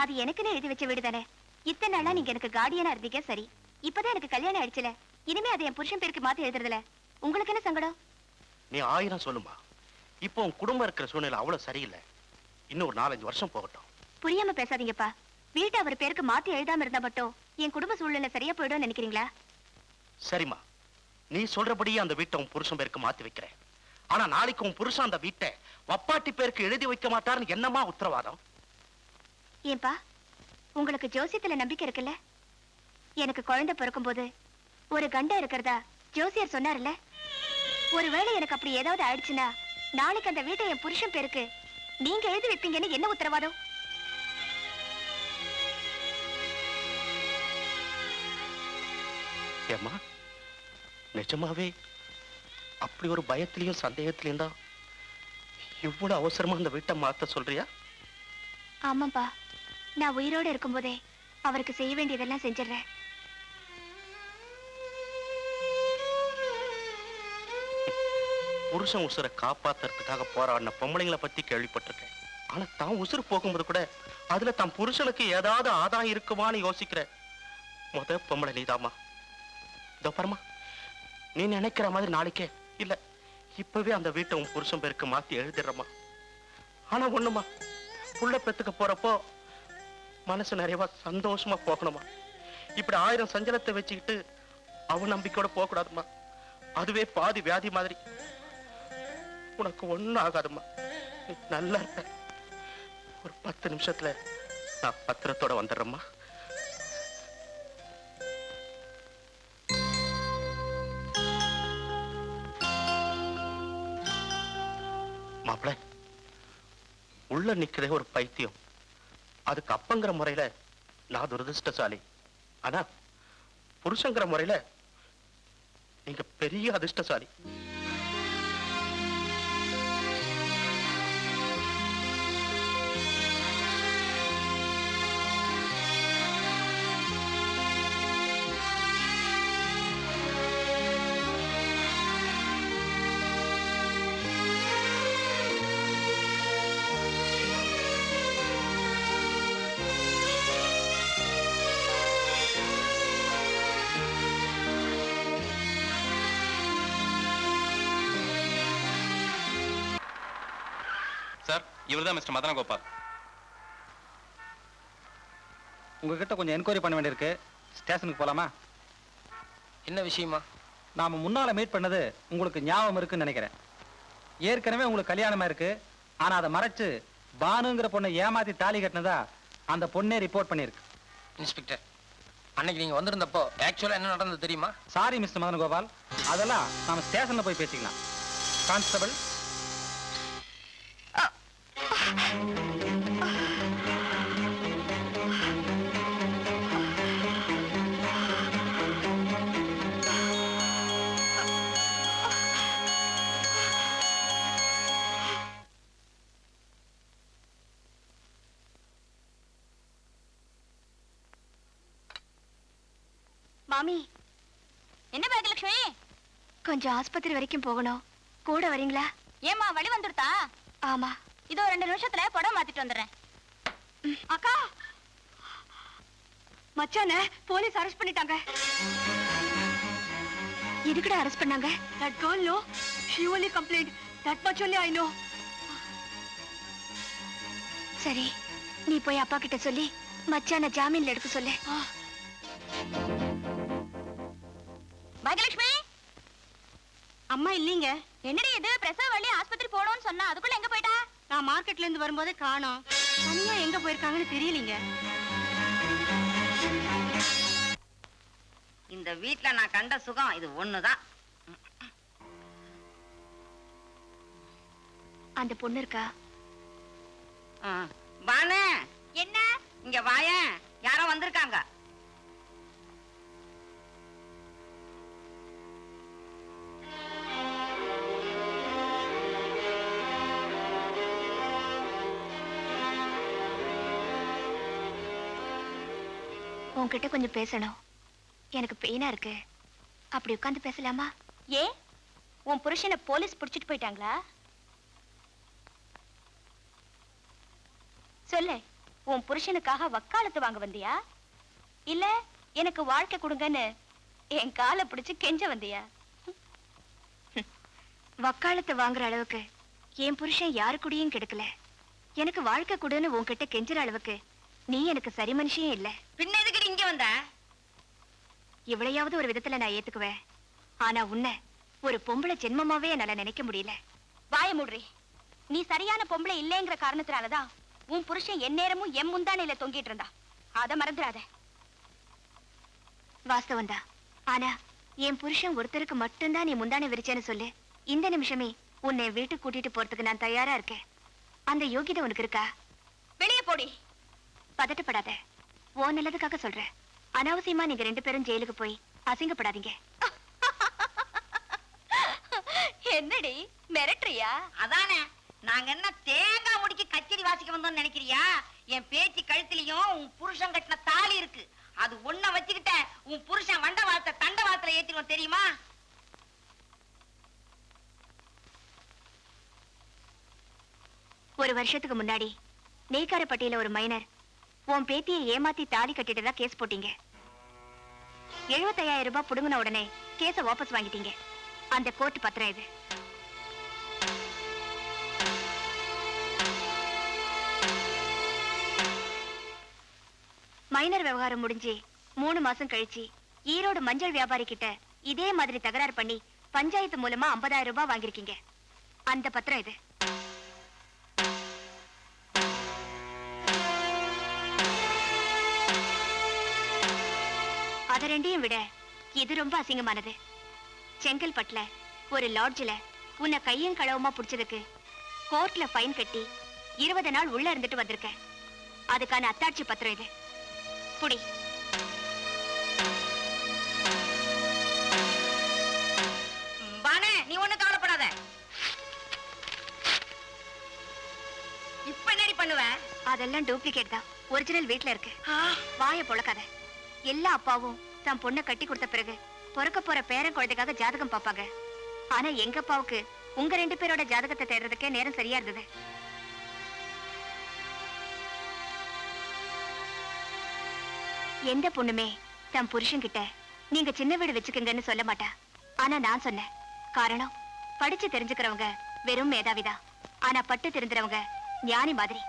அது எனக்குன்னு எழுதி வச்ச வீடு தானே? இத்தனை நாளா நீங்க எனக்கு கார்டியனா இருந்தீங்க சரி. இப்பதான் எனக்கு கல்யாணம் ஆயிடுச்சுல. இனிமே அதை என் புருஷன் பேருக்கு மாத்தி எழுதுறதுல உங்களுக்கு என்ன சங்கடம்? நீ ஆயிரம் சொல்லுமா. இப்போ உன் குடும்பம் இருக்கிற சூழ்நிலை அவ்வளவு சரியில்லை. இன்னும் ஒரு நாலஞ்சு வருஷம் போகட்டும். புரியாம பேசாதீங்கப்பா. வீட்டை அவர் பேருக்கு மாத்தி எழுதாம இருந்தா மட்டும் என் குடும்ப சூழ்நிலை சரியா போயிடும் நினைக்கிறீங்களா? சரிம்மா. நீ சொல்றபடியே அந்த வீட்டை உன் புருஷன் பேருக்கு மாத்தி வைக்கிறேன். ஆனா நாளைக்கு உன் புருஷன் அந்த வீட்டை வப்பாட்டி பேருக்கு எழுதி வைக்க மாட்டாருன்னு என்னமா உத்தரவாதம்? ஏன்பா? உங்களுக்கு ஜோசியத்துல நம்பிக்கை இருக்குல்ல? எனக்கு குழந்தை பிறக்கும்போது ஒரு கண்டம் இருக்கிறதா ஜோசியர் சொன்னார்ல? ஒருவேளை எனக்கு அப்படி ஏதாவது ஆயிடுச்சுன்னா நாளைக்கு அந்த வீட்டை என் புருஷன் பேருக்கு நீங்க எழுதி வைப்பீங்கன்னு என்ன உத்தரவாதம்? ஏம்மா நிஜமாவே அப்படி ஒரு பயத்திலையும் சந்தேகத்திலையும் தான் இவ்வளவு அவசரமா அந்த வீட்டை மாத்த சொல்றியா? ஆமாப்பா நான் உயிரோட இருக்கும்போதே அவருக்கு செய்ய வேண்டியதெல்லாம் செஞ்சிடுறேன். புருஷன் உசுரை காப்பாத்துறதுக்காக போராடின பொம்பளைங்களை பத்தி கேள்விப்பட்டிருக்கேன். ஆனா தான் உசுறு போகும்போது கூட அதுல தன் புருஷனுக்கு ஏதாவது ஆதாயம் இருக்குமான்னு யோசிக்கிற முத பொம்பளை நீதாம்மா. இதோ பாரும்மா நீ நினைக்கிற மாதிரி நாளைக்கே இல்ல இப்பவே அந்த வீட்டை உன் புருஷன் பேருக்கு மாத்தி எழுதிடுறமா ஆனா ஒண்ணுமா புள்ள பெத்துக்க போறப்போ மனசு நிறைவா சந்தோஷமா போகணுமா? இப்படி ஆயிரம் சஞ்சலத்தை வச்சுக்கிட்டு அவ நம்பிக்கையோட போக கூடாதுமா அதுவே பாதி வியாதி மாதிரி. உனக்கு ஒண்ணும் ஆகாதும்மா நீ நல்லா இருப்ப ஒரு பத்து நிமிஷத்துல நான் பத்திரத்தோட வந்துடுறேம்மா. மாப்பிள உள்ள நிக்கிறதே ஒரு பைத்தியம் அதுக்கு அப்பங்கிற முறையில நான் துரதிருஷ்டசாலி. ஆனா புருஷங்கிற முறையில நீங்க பெரிய அதிர்ஷ்டசாலி. சார் இவர்தான் மிஸ்டர் மதன கோபால் உங்ககிட்ட கொஞ்சம் என்கொயரி பண்ண வேண்டியிருக்கு. ஸ்டேஷனுக்கு போலாமா? என்ன விஷயமா? நாம முன்னால மீட் பண்ணது உங்களுக்கு ஞாபகம் இருக்குன்னு நினைக்கிறேன். ஏற்கனவே உங்களுக்கு கல்யாணமா இருக்கு. ஆனா அதை மறைச்சு பானுங்கிற பொண்ணை ஏமாத்தி தாலி கட்டினதா அந்த பொண்ணே ரிப்போர்ட் பண்ணியிருக்கு. இன்ஸ்பெக்டர் அன்னைக்கு நீங்க வந்திருந்தப்போ ஆக்சுவலா என்ன நடந்தது தெரியுமா? சாரி மிஸ்டர் மதன் கோபால் அதெல்லாம் நாம ஸ்டேஷன்ல போய் பேசிக்கலாம். கான்ஸ்டபிள் மாமி. என்ன பாகியலட்சுமி கொஞ்சம் ஆஸ்பத்திரி வரைக்கும் போகணும். கூட வரீங்களா? ஏமா வழி வந்துடுதா? ஆமா. இதோ ரெண்டு நிமிஷத்துல புடவை மாத்திட்டு வந்துடுறேன். அக்கா! மச்சான போலீஸ் அரெஸ்ட் பண்ணிட்டாங்க. எதுக்குடா அரெஸ்ட் பண்ணாங்க? That girl no. She only complained. that much only i know. சரி நீ போய் அப்பா கிட்ட சொல்லி மச்சான ஜாமீன்ல எடுக்க சொல்லு. பாகியலட்சுமி அம்மா இல்லீங்க. என்னடி இது? பிரசவ வழி ஆஸ்பத்திரி போகணும்னு சொன்னா அதுக்குள்ள எங்க போயிட்டா? நான் மார்க்கெட்ல இருந்து வரும்போதே காணோம். தனியா எங்க போயிருக்காங்கன்னு தெரியலீங்க. இந்த வீட்ல நான் கண்ட சுகம் இது ஒண்ணுதான். அந்த பொண்ணு இருக்கா? ஆ. பானு! என்ன? இங்க வாயேன். யாரோ வந்திருக்காங்க. உன்கிட்ட கொஞ்சம் பேசணும். எனக்கு பெயினா இருக்கு. அப்படி உட்கார்ந்து பேசலாமா? ஏ? உன் புருஷனை போலீஸ் புடிச்சிட்டு போயிட்டாங்களா? சொல்லு உன் புருஷனுக்காக வக்காலத்து வாங்க வந்தியா? இல்ல எனக்கு வாழ்க்கை கொடுங்கன்னு என் காலை பிடிச்சு கெஞ்ச வந்தியா? வக்காலத்து வாங்குற அளவுக்கு என் புருஷன் யாரு கூடயும் கெடுக்கல. எனக்கு வாழ்க்கை கொடுன்னு உன்கிட்ட கெஞ்சுற அளவுக்கு நீ எனக்கு சரி மனுஷியே இல்ல. பின்ன எதுக்கு இங்க வந்த? இவளையாவது ஒரு விதத்துல நான் ஏத்துக்குவேன். ஆனா உன்னை ஒரு பொம்பளை ஜென்மமாவே என்னால நினைக்க முடியல. வாய மூடுறி. நீ சரியான பொம்பளை இல்லைங்கிற காரணத்தினாலதான் உன் புருஷன் எந்நேரமும் எம் முந்தானையில தொங்கிட்டு இருந்தா அத மறந்துடாத. வாஸ்தவம் தான். ஆனா என் புருஷன் ஒருத்தருக்கு மட்டும்தான் நீ முந்தானை விரிச்சேன்னு சொல்லு. இந்த நிமிஷமே உன்னை வீட்டுக்கு கூட்டிட்டு போறதுக்கு நான் தயாரா இருக்கேன். அந்த யோகிதை உனக்கு இருக்கா? வெளியே போடி. பதட்டப்படாத. ஓ நல்லதுக்காக சொல்றேன். அனாவசியமா நீங்க ரெண்டு பேரும் ஜெயிலுக்கு போய் அசிங்கப்படாதீங்க. என்னடி மிரட்டுறியா? அதானே நாங்க என்ன தேங்காய் முடிக்கு கச்சேரி வாசிக்க வந்தோம்னு நினைக்கிறியா? என் பேச்சு கழுத்துலயும் உன் புருஷன் கட்டின தாலி இருக்கு. அது ஒண்ண வச்சுக்கிட்ட உன் புருஷன் வண்ட வார்த்தை தண்ட வார்த்தையில ஏத்திடுவோம் தெரியுமா? ஒரு வருஷத்துக்கு முன்னாடி நெய்க்காரப்பட்டியில ஒரு மைனர் உன் பேத்தியை ஏமாத்தி தாலி கட்டிட்டதா கேஸ் போட்டீங்க. எழுபத்தையாயிரம் ரூபாய் புடுங்கின உடனே கேஸ வாபஸ் வாங்கிட்டீங்க. அந்த கோர்ட் பத்திரம் இது. மைனர் விவகாரம் முடிஞ்சு மூணு மாசம் கழிச்சு ஈரோடு மஞ்சள் வியாபாரி கிட்ட இதே மாதிரி தகராறு பண்ணி பஞ்சாயத்து மூலமா 50000 ரூபாய் வாங்கிருக்கீங்க அந்த பத்திரம் இது. அத ரெண்டையும் விட. இது ரொம்ப அசிங்கமானது. செங்கல்பட்டுல ஒரு லாட்ஜ்ல உன்னை கையும் களவுமா புடிச்சதுக்கு கோர்ட்ல ஃபைன் கட்டி இருபது நாள் உள்ள இருந்துட்டு வந்திருக்க. அதுக்கான அத்தாட்சி பத்திரம் இது. புடி. பானு நீ ஒண்ணு கவலைப்படாத. இப்ப என்னடி பண்ணுவ? அதெல்லாம் டூப்ளிகேட் தான். ஒரிஜினல் வீட்ல இருக்கு. வாய பொழக்காத. எல்லா அப்பாவும் தான் பொண்ணை கட்டி கொடுத்த பிறகு பிறக்க போற பேரன் குழந்தைக்காக ஜாதகம் பார்ப்பாங்க. ஆனா எங்க அப்பாவுக்கு உங்க ரெண்டு பேரோட ஜாதகத்தை தேடுறதுக்கே நேரம் சரியா இருந்தது. எந்த பொண்ணுமே தன் புருஷன்கிட்ட நீங்க சின்ன வீடு வச்சுக்கங்கன்னு சொல்ல மாட்டா. ஆனா நான் சொன்னேன் காரணம் படிச்சு தெரிஞ்சுக்கிறவங்க வெறும் மேதாவிதான் ஆனா பட்டு தெரிஞ்சவங்க ஞானி மாதிரி.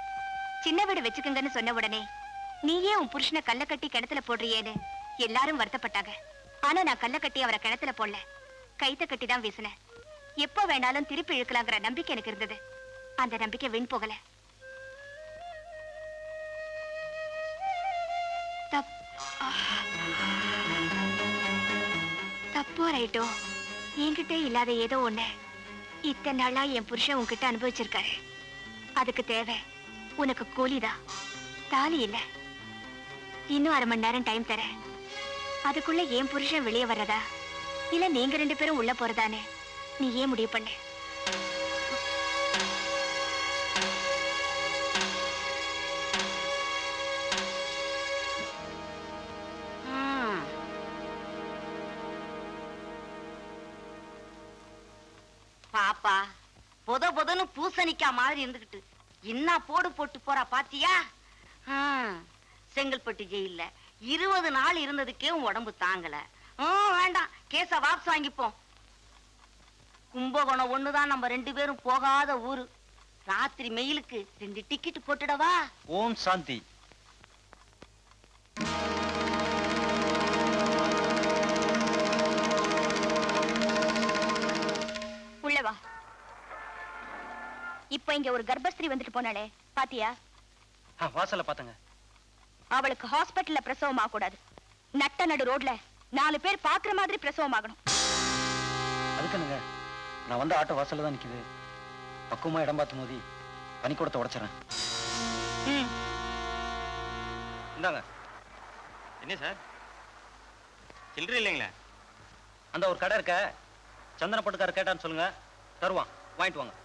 சின்ன வீடு வச்சுக்கங்கன்னு சொன்ன உடனே நீயே உன் புருஷனை கல்ல கட்டி கிணத்துல போடுறியேன்னு எல்லாரும் வருத்தப்பட்டாங்க. ஆனா நான் கல்ல கட்டி அவரை கிணத்துல போடல. கைத்த கட்டி தான் வீசினேன். எப்ப வேணாலும் திருப்பி இழுக்கலாங்கிற நம்பிக்கை எனக்கு இருந்தது. அந்த நம்பிக்கை வீண் போகல. தப்போ ரைட்டோ என்கிட்ட இல்லாத ஏதோ ஒண்ணு. இத்தனை நாளா என் புருஷன் உன்கிட்ட அனுபவிச்சிருக்காரு. அதுக்கு தேவை. உனக்கு கூலிதான். தாலி இல்ல. இன்னும் அரை மணி நேரம் டைம் தரேன். அதுக்குள்ள என் புருஷன் வெளியே வர்றதா? இல்ல நீங்க ரெண்டு பேரும் உள்ள போறதானே? நீ ஏன் முடிவு பண்ணு? பாப்பா பொத பொதன்னு பூசணிக்கா மாதிரி இருந்துகிட்டு என்ன போடு போட்டு போறா பாத்தியா? செங்கல்பட்டு ஜெயில்ல. இருபது நாள் இருந்ததுக்கே உன் உடம்பு தாங்கல. வேண்டாம். கேஸ வாபஸ் வாங்கிப்போம். கும்பகோணம் ஒண்ணுதான் நம்ம ரெண்டு பேரும் போகாத ஊரு. ராத்திரி மெயிலுக்கு ரெண்டு டிக்கெட் போட்டுடவா? ஓம் சாந்தி. உள்ள வா. இப்போ இங்க ஒரு கர்ப்பஸ்திரீ வந்துட்டு போனாளே. பாத்தியா? ஆ, வாசல்ல பாத்தங்க. அவளுக்கு ஹாஸ்பிட்டல்ல பிரசவம் ஆகக்கூடாது. நட்ட நடு ரோட்ல நாலு பேர் பாக்குற மாதிரி பிரசவம் ஆகணும். அதுக்குனுங்க நான் வந்து ஆட்டோ வாசல்ல தான் நிக்குது. பக்குவமா இடம் பார்த்து மோதி பனிக்கூடத்தை உடைச்சிடறேன் இந்தாங்க. என்ன சார்? சில்லறை இல்லைங்களா? அந்த ஒரு கடை இருக்க. சந்தன பட்டுக்காரர் கேட்டான்னு சொல்லுங்க. தருவான். வாங்கிட்டு வாங்க.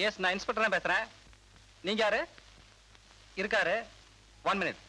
எஸ் நான் இன்ஸ்பெக்டர் தான் பேசுறேன். நீங்க யாரு? இருக்காரு. ஒன் மினிட்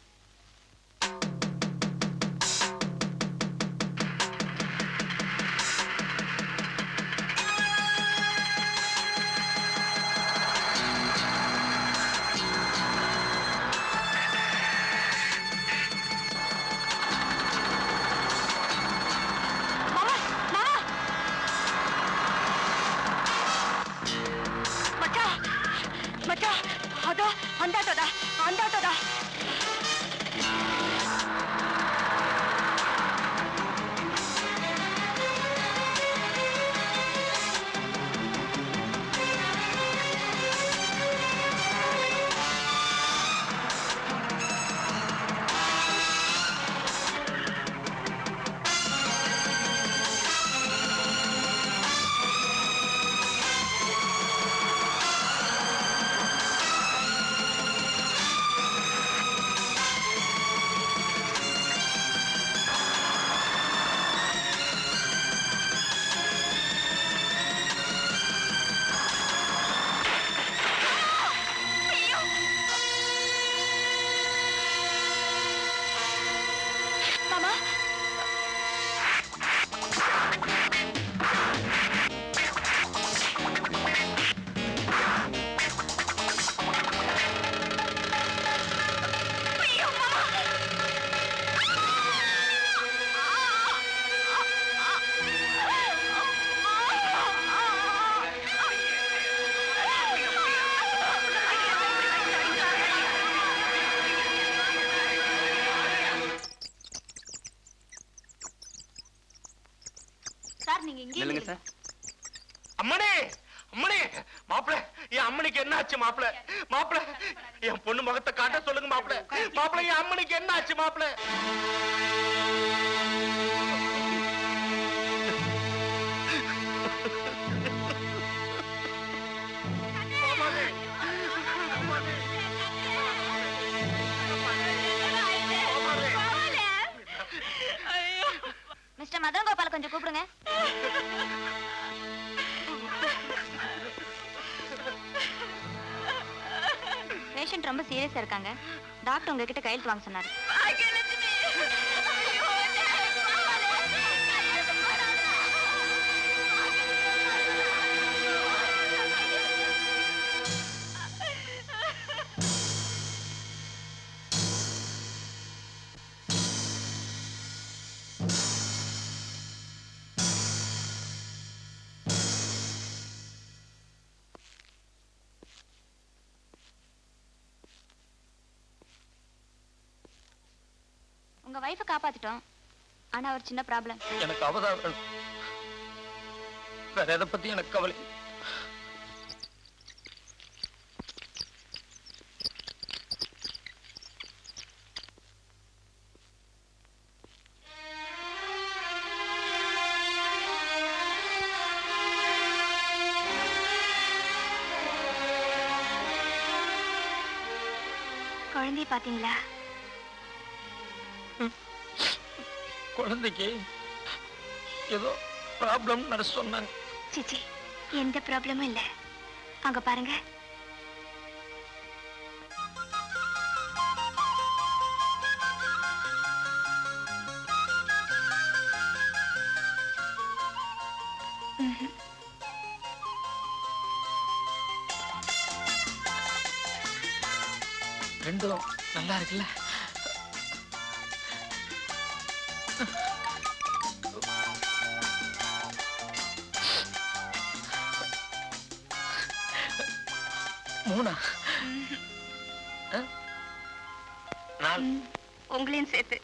பொண்ணு முகத்தை காட்ட சொல்லுங்க மாப்பிள. மாப்பிள என் அம்மனுக்கு என்ன ஆச்சு மாப்பிள? மிஸ்டர் மதன் கோபால கொஞ்சம் கூப்பிடுங்க. பேஷண்ட் ரொம்ப சீரியஸா இருக்காங்க. டாக்டர் உங்ககிட்ட கையெழுத்து வாங்க சொன்னாரு. உங்க வைஃபை காப்பாத்திட்டோம். ஆனா ஒரு சின்ன ப்ராப்ளம் எனக்கு அவதான் வேற எதை பத்தி எனக்கு கவலை. குழந்தைய பாத்தீங்களா குழந்தைக்கு ஏதோ ப்ராப்ளம் நர்ஸ் சொன்னாங்க. சிச்சி எந்த ப்ராப்ளமும் இல்ல. அங்க பாருங்க. ரெண்டும் நல்லா இருக்குல்ல? evlense de